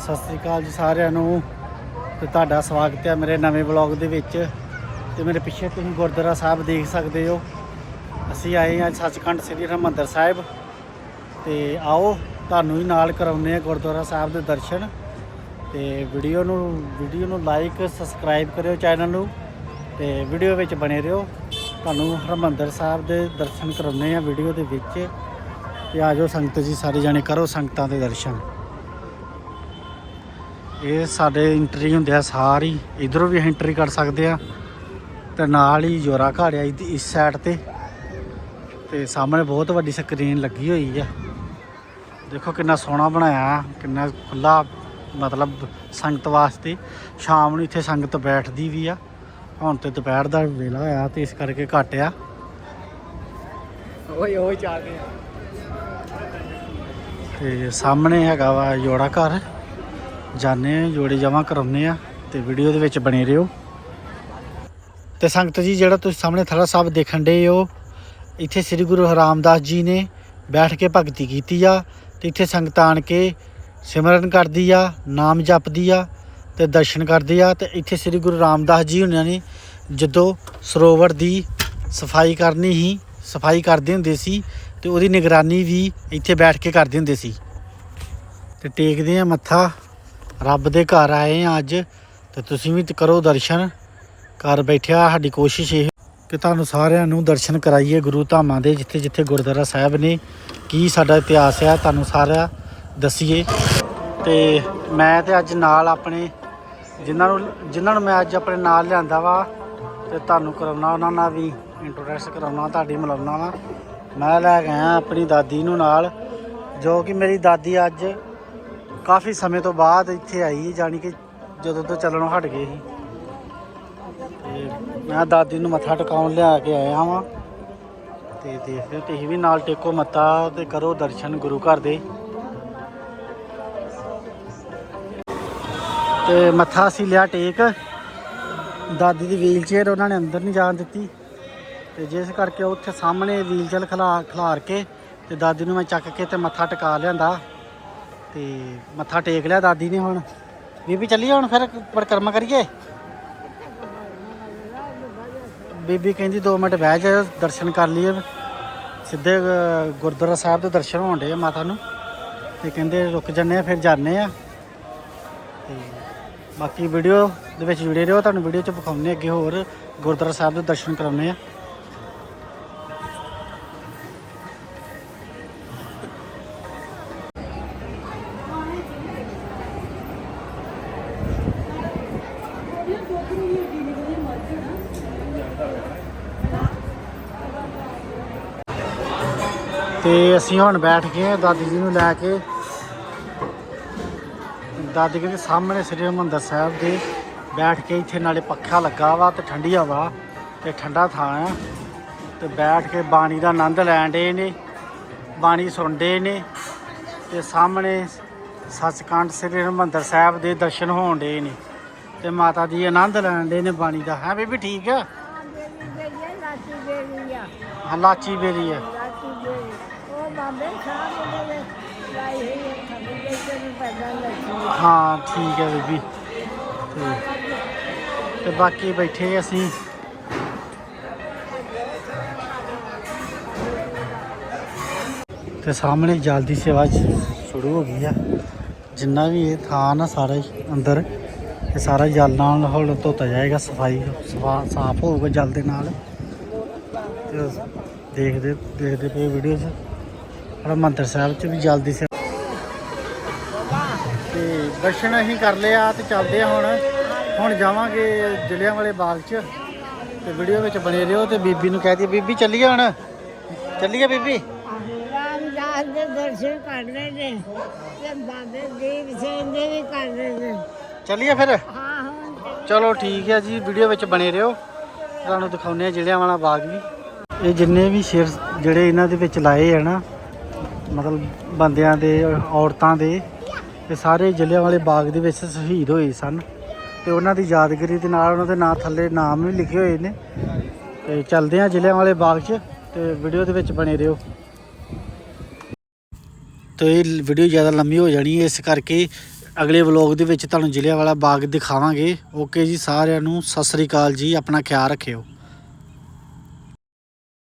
ਸਤਿ ਸ੍ਰੀ ਅਕਾਲ ਜੀ ਸਾਰਿਆਂ ਨੂੰ ਤੇ ਤੁਹਾਡਾ ਸਵਾਗਤ ਹੈ ਮੇਰੇ ਨਵੇਂ ਵਲੌਗ ਦੇ ਵਿੱਚ। ਤੇ ਮੇਰੇ ਪਿੱਛੇ ਤੁਸੀਂ ਗੁਰਦੁਆਰਾ ਸਾਹਿਬ ਦੇਖ ਸਕਦੇ ਹੋ। ਅਸੀਂ ਆਏ ਹਾਂ ਸੱਚਖੰਡ ਸ੍ਰੀ ਹਰਿਮੰਦਰ ਸਾਹਿਬ। ਤੇ ਆਓ, ਤੁਹਾਨੂੰ ਵੀ ਨਾਲ ਕਰਾਉਂਦੇ ਆ ਗੁਰਦੁਆਰਾ ਸਾਹਿਬ ਦੇ ਦਰਸ਼ਨ। ਤੇ ਵੀਡੀਓ ਨੂੰ ਵੀਡੀਓ ਨੂੰ ਲਾਈਕ ਸਬਸਕ੍ਰਾਈਬ ਕਰਿਓ ਚੈਨਲ ਨੂੰ। ਤੇ ਵੀਡੀਓ ਵਿੱਚ ਬਣੇ ਰਹੋ। ਤੁਹਾਨੂੰ ਹਰਿਮੰਦਰ ਸਾਹਿਬ ਦੇ ਦਰਸ਼ਨ ਕਰਾਉਂਦੇ ਆ ਵੀਡੀਓ ਦੇ ਵਿੱਚ। ਤੇ ਆਜੋ ਸੰਗਤ ਜੀ, ਸਾਰੇ ਜਾਣੇ ਕਰੋ ਸੰਗਤਾਂ ਦੇ ਦਰਸ਼ਨ। ਇਹ ਸਾਡੇ ਐਂਟਰੀ ਹੁੰਦੇ ਆ ਸਾਰੀ ਇਧਰੋਂ ਵੀ ਐਂਟਰੀ ਕਰ ਸਕਦੇ ਆ। ਤੇ ਨਾਲ ਹੀ ਜੋਰਾ ਘਰ ਆ ਇਸ ਸਾਈਡ ਤੇ। ਤੇ ਸਾਹਮਣੇ ਬਹੁਤ ਵੱਡੀ ਸਕਰੀਨ ਲੱਗੀ ਹੋਈ ਆ। ਦੇਖੋ ਕਿੰਨਾ ਸੋਹਣਾ ਬਣਾਇਆ, ਕਿੰਨਾ ਖੁੱਲਾ ਮਤਲਬ ਸੰਗਤ ਵਾਸਤੇ। ਸ਼ਾਮ ਨੂੰ ਇੱਥੇ ਸੰਗਤ ਬੈਠਦੀ ਵੀ ਆ। ਹੁਣ ਤੇ ਦੁਪਹਿਰ ਦਾ ਵੇਲਾ ਹੋਇਆ ਤੇ ਇਸ ਕਰਕੇ ਘੱਟ ਆ। ਓਏ ਓਏ ਚਾ ਤੇ ਸਾਹਮਣੇ ਹੈਗਾ ਵਾ ਜੋੜਾ ਘਰ। ਜਾਣੇ ਆ, ਜੋੜੇ ਜਮਾ ਕਰਾਉਨੇ ਆ ਤੇ ਵੀਡੀਓ ਦੇ ਵਿੱਚ ਬਣੇ ਰਹੋ। ਤੇ ਸੰਗਤ ਜੀ, ਜਿਹੜਾ ਤੁਸੀਂ ਸਾਹਮਣੇ ਥੜਾ ਸਾਹਿਬ ਦੇਖਣ ਦੇ ਹੋ, ਇੱਥੇ ਸ੍ਰੀ ਗੁਰੂ ਹਰਾਮਦਾਸ ਜੀ ਨੇ ਬੈਠ ਕੇ ਭਗਤੀ ਕੀਤੀ ਆ ਤੇ ਇੱਥੇ ਸੰਗਤ ਆਣ ਕੇ ਸਿਮਰਨ ਕਰਦੀ ਆ, ਨਾਮ ਜਪਦੀ ਆ ਤੇ ਦਰਸ਼ਨ ਕਰਦੇ ਆ ਤੇ ਇੱਥੇ ਸ੍ਰੀ ਗੁਰੂ ਰਾਮਦਾਸ ਜੀ ਉਹਨਾਂ ਨੇ ਜਦੋਂ ਸਰੋਵਰ ਦੀ ਸਫ਼ਾਈ ਕਰਨੀ ਹੀ ਸਫ਼ਾਈ ਕਰਦੇ ਹੁੰਦੇ ਸੀ ਤੇ ਉਹਦੀ ਨਿਗਰਾਨੀ ਵੀ ਇੱਥੇ ਬੈਠ ਕੇ ਕਰਦੇ ਹੁੰਦੇ ਸੀ। ਤੇ ਟੇਕਦੇ ਆ ਮੱਥਾ ਰੱਬ ਦੇ ਘਰ ਆਏ ਆ ਅੱਜ, ਤੇ ਤੁਸੀਂ ਵੀ ਕਰੋ ਦਰਸ਼ਨ। ਘਰ ਬੈਠਿਆ, ਸਾਡੀ ਕੋਸ਼ਿਸ਼ ਇਹ ਕਿ ਤੁਹਾਨੂੰ ਸਾਰਿਆਂ ਨੂੰ ਦਰਸ਼ਨ ਕਰਾਈਏ ਗੁਰੂ ਧਾਮਾਂ ਦੇ, ਜਿੱਥੇ ਜਿੱਥੇ ਗੁਰਦੁਆਰਾ ਸਾਹਿਬ ਨੇ ਕੀ ਸਾਡਾ ਇਤਿਹਾਸ ਆ, ਤੁਹਾਨੂੰ ਸਾਰਾ ਦੱਸੀਏ। ਤੇ ਮੈਂ ਤੇ ਅੱਜ ਨਾਲ ਆਪਣੇ, ਜਿਨ੍ਹਾਂ ਨੂੰ ਜਿਨ੍ਹਾਂ ਨੂੰ ਮੈਂ ਅੱਜ ਆਪਣੇ ਨਾਲ ਲਿਆਂਦਾ ਵਾ, ਤੇ ਤੁਹਾਨੂੰ ਕਰਾਉਣਾ, ਉਹਨਾਂ ਨਾਲ ਵੀ ਇੰਟਰੋਡਕਸ ਕਰਾਉਣਾ, ਤੁਹਾਡੀ ਮਿਲਾਉਣਾ ਵਾ। ਮੈਂ ਲੈ ਕੇ ਆਇਆ ਆਪਣੀ ਦਾਦੀ ਨੂੰ ਨਾਲ, ਜੋ ਕਿ ਮੇਰੀ ਦਾਦੀ ਅੱਜ ਕਾਫੀ ਸਮੇਂ ਤੋਂ ਬਾਅਦ ਇੱਥੇ ਆਈ ਜਾਣੀ ਕਿ ਜਦੋਂ ਤੋਂ ਚੱਲਣੋਂ ਹਟ ਗਏ ਸੀ। ਤੇ ਮੈਂ ਦਾਦੀ ਨੂੰ ਮੱਥਾ ਟਿਕਾਉਣ ਲਿਆ ਕੇ ਆਇਆ ਵਾਂ। ਤੇ ਦੇਖਦੇ ਤੁਸੀਂ ਵੀ ਨਾਲ ਟੇਕੋ ਮੱਥਾ ਤੇ ਕਰੋ ਦਰਸ਼ਨ ਗੁਰੂ ਘਰ ਦੇ। ਤੇ ਮੱਥਾ ਅਸੀਂ ਲਿਆ ਟੇਕ। ਦਾਦੀ ਦੀ ਵੀਲ ਚੇਅਰ ਉਹਨਾਂ ਨੇ ਅੰਦਰ ਨਹੀਂ ਜਾਣ ਦਿੱਤੀ। ਤੇ ਜਿਸ ਕਰਕੇ ਉੱਥੇ ਸਾਹਮਣੇ ਵੀਲ ਚੇਅਰ ਖਲਾ ਖਲਾਰ ਕੇ ਤੇ ਦਾਦੀ ਨੂੰ ਮੈਂ ਚੱਕ ਕੇ ਤੇ ਮੱਥਾ ਟਿਕਾ ਲਿਆਂਦਾ। ਤੇ ਮੱਥਾ ਟੇਕ ਲਿਆ ਦਾਦੀ ਨੇ ਹੁਣ। ਬੀਬੀ ਚੱਲੀਏ ਹੁਣ ਫਿਰ ਪਰਿਕਰਮਾ ਕਰੀਏ? ਬੀਬੀ ਕਹਿੰਦੀ 2 ਮਿੰਟ ਬਹਿ ਜਾ, ਦਰਸ਼ਨ ਕਰ ਲਈਏ। ਸਿੱਧੇ ਗੁਰਦੁਆਰਾ ਸਾਹਿਬ ਦੇ ਦਰਸ਼ਨ ਹੋਣ ਡੇ ਮਾਤਾ ਨੂੰ। ਤੇ ਕਹਿੰਦੇ ਰੁਕ ਜੰਨੇ ਆ, ਫਿਰ ਜਾਂਦੇ ਆ। ਤੇ ਬਾਕੀ ਵੀਡੀਓ ਦੇ ਵਿੱਚ ਜੁੜੇ ਰਹੋ, ਤੁਹਾਨੂੰ ਵੀਡੀਓ 'ਚ ਵਿਖਾਉਂਦੇ ਅੱਗੇ ਹੋਰ। ਗੁਰਦੁਆਰਾ ਸਾਹਿਬ ਦੇ ਦਰਸ਼ਨ ਕਰਾਉਂਦੇ ਆ ਤੇ ਅਸੀਂ ਹੁਣ ਬੈਠ ਗਏ ਹਾਂ ਦਾਦੀ ਜੀ ਨੂੰ ਲੈ ਕੇ। ਦਾਦੀ ਕਹਿੰਦੇ ਸਾਹਮਣੇ ਸ੍ਰੀ ਹਰਿਮੰਦਰ ਸਾਹਿਬ ਦੇ ਬੈਠ ਕੇ ਇੱਥੇ ਨਾਲੇ ਪੱਖਾ ਲੱਗਾ ਵਾ ਤੇ ਠੰਡੀ ਹਵਾ ਤੇ ਠੰਡਾ ਥਾਂ ਆ। ਤੇ ਬੈਠ ਕੇ ਬਾਣੀ ਦਾ ਆਨੰਦ ਲੈਣ ਦੇ ਨੇ ਬਾਣੀ ਸੁਣਦੇ ਨੇ ਤੇ ਸਾਹਮਣੇ ਸੱਚਖੰਡ ਸ੍ਰੀ ਹਰਿਮੰਦਰ ਸਾਹਿਬ ਦੇ ਦਰਸ਼ਨ ਹੋਣ ਦੇ ਨੇ ਤੇ ਮਾਤਾ ਜੀ ਆਨੰਦ ਲੈਣ ਦੇ ਨੇ ਬਾਣੀ ਦਾ। ਹੈ ਬੀਬੀ ਠੀਕ ਆ? ਆ ਹਾਂ ਲਾਚੀ ਬੇਰੀ ਹੈ ਲਾਚੀ ਬੇਰੀ ਉਹ ਬਾਬੇ ਸਾਹਿਬ ਦੇ ਲਾਈ ਹੋਈ ਹਾਂ, ਠੀਕ ਹੈ ਬੀਬੀ। ਤੇ ਤੇ ਬਾਕੀ ਬੈਠੇ ਅਸੀਂ। ਤੇ ਸਾਹਮਣੇ ਜਲ ਦੀ ਸੇਵਾ ਸ਼ੁਰੂ ਹੋ ਗਈ ਆ। ਜਿੰਨਾ ਵੀ ਇਹ ਥਾਂ ਨਾ ਸਾਰਾ ਹੀ ਅੰਦਰ, ਇਹ ਸਾਰਾ ਜਲ ਨਾਲ ਹੁਣ ਧੋਤਾ ਜਾਏਗਾ, ਸਫ਼ਾਈ ਸਫਾ ਸਾਫ਼ ਹੋਊਗਾ ਜਲ ਦੇ ਨਾਲ। ਦੇਖਦੇ ਦੇਖਦੇ ਪਏ ਵੀਡੀਓ 'ਚ। ਹਰਿਮੰਦਰ ਸਾਹਿਬ 'ਚ ਵੀ ਜਲ ਦੀ ਸੇਵਾ ਤੇ ਦਰਸ਼ਨ ਅਸੀਂ ਕਰ ਲਿਆ ਤੇ ਚੱਲਦੇ ਆ ਹੁਣ। ਹੁਣ ਜਾਵਾਂਗੇ ਜਲਿਆਂ ਵਾਲੇ ਬਾਗ 'ਚ। ਤੇ ਵੀਡੀਓ ਵਿੱਚ ਬਣੇ ਰਹੋ ਤੇ ਬੀਬੀ ਨੂੰ ਕਹਿ ਦਈਏ ਬੀਬੀ ਚੱਲੀਏ ਹੁਣ? ਚੱਲੀਏ ਬੀਬੀ? ਰਾਮਦਾਸ ਦੇ ਦਰਸ਼ਨ ਕਰ ਰਹੇ ਨੇ ਤੇ ਬਾਬੇ ਦੀਪ ਸਿੰਘ ਦੇ ਵੀ ਕਰ ਰਹੇ ਨੇ ਚੱਲੀਏ ਫਿਰ? ਹਾਂ ਹੁਣ ਤੇ ਚਲੋ ਠੀਕ ਹੈ ਜੀ ਵੀਡੀਓ ਵਿੱਚ ਬਣੇ ਰਹੋ। ਤੁਹਾਨੂੰ ਦਿਖਾਉਂਦੇ ਆ ਜਲਿਆਂ ਵਾਲਾ ਬਾਗ ਵੀ। ਇਹ ਜਿੰਨੇ ਵੀ ਸ਼ੇਰ ਜਿਹੜੇ ਇਹਨਾਂ ਦੇ ਵਿੱਚ ਲਾਏ ਆ ਨਾ ਮਤਲਬ ਬੰਦਿਆਂ ਦੇ, ਔਰਤਾਂ ਦੇ ਇਹ ਸਾਰੇ ਜਲਿਆਂ ਬਾਗ ਦੇ ਵਿੱਚ ਸ਼ਹੀਦ ਹੋਏ ਸਨ। ਤੇ ਉਹਨਾਂ ਦੀ ਯਾਦਗਾਰੀ ਦੇ ਨਾਲ ਉਹਨਾਂ ਦੇ ਨਾਂ ਥੱਲੇ ਨਾਮ ਵੀ ਲਿਖੇ ਹੋਏ ਨੇ। ਤੇ ਚੱਲਦੇ ਆ ਜਲਿਆਂ ਬਾਗ 'ਚ ਤੇ ਵੀਡੀਓ ਦੇ ਵਿੱਚ ਬਣੇ ਰਹੋ। ਤੇ ਇਹ ਵੀਡੀਓ ਜ਼ਿਆਦਾ ਲੰਮੀ ਹੋ ਜਾਣੀ ਹੈ, ਇਸ ਕਰਕੇ ਅਗਲੇ ਵਲੌਗ ਦੇ ਵਿੱਚ ਤੁਹਾਨੂੰ ਜ਼ਿਲ੍ਹਿਆਂਵਾਲਾ ਬਾਗ ਦਿਖਾਵਾਂਗੇ। ਓਕੇ ਜੀ, ਸਾਰਿਆਂ ਨੂੰ ਸਤਿ ਸ੍ਰੀ ਅਕਾਲ ਜੀ, ਆਪਣਾ ਖਿਆਲ ਰੱਖਿਓ।